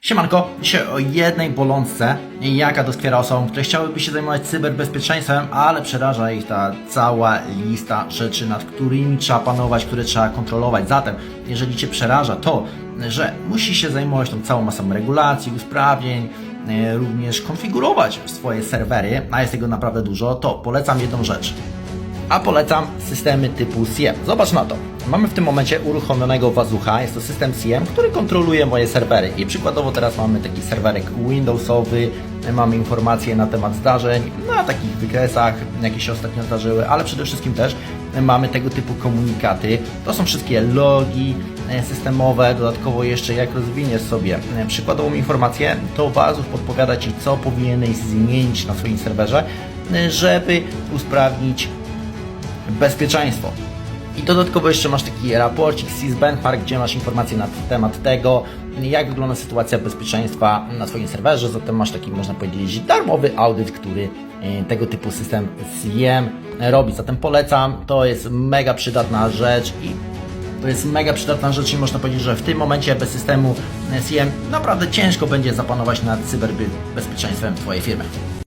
Siemanko, dzisiaj o jednej bolączce, jaka doskwiera osobom, które chciałyby się zajmować cyberbezpieczeństwem, ale przeraża ich ta cała lista rzeczy, nad którymi trzeba panować, które trzeba kontrolować. Zatem, jeżeli Cię przeraża to, że musisz się zajmować tą całą masą regulacji, usprawnień, e, również konfigurować swoje serwery, a jest tego naprawdę dużo, to polecam jedną rzecz a polecam systemy typu SIEM. Zobacz na to. Mamy w tym momencie uruchomionego Wazucha, jest to system SIEM, który kontroluje moje serwery. I przykładowo teraz mamy taki serwerek Windowsowy, mamy informacje na temat zdarzeń, na takich wykresach, jakie się ostatnio zdarzyły, ale przede wszystkim też mamy tego typu komunikaty. To są wszystkie logi e, systemowe, dodatkowo jeszcze jak rozwiniesz sobie e, przykładową informację, to Wazów podpowiada Ci, co powinieneś zmienić na swoim serwerze, e, żeby usprawnić bezpieczeństwo. I dodatkowo jeszcze masz taki raporcik SIS Benchmark, gdzie masz informacje na temat tego, jak wygląda sytuacja bezpieczeństwa na Twoim serwerze. Zatem masz taki, można powiedzieć, darmowy audyt, który e, tego typu system SIEM robi. Zatem polecam, to jest mega przydatna rzecz i to jest mega przydatna rzecz i można powiedzieć, że w tym momencie bez systemu SIEM naprawdę ciężko będzie zapanować nad cyberbezpieczeństwem Twojej firmy.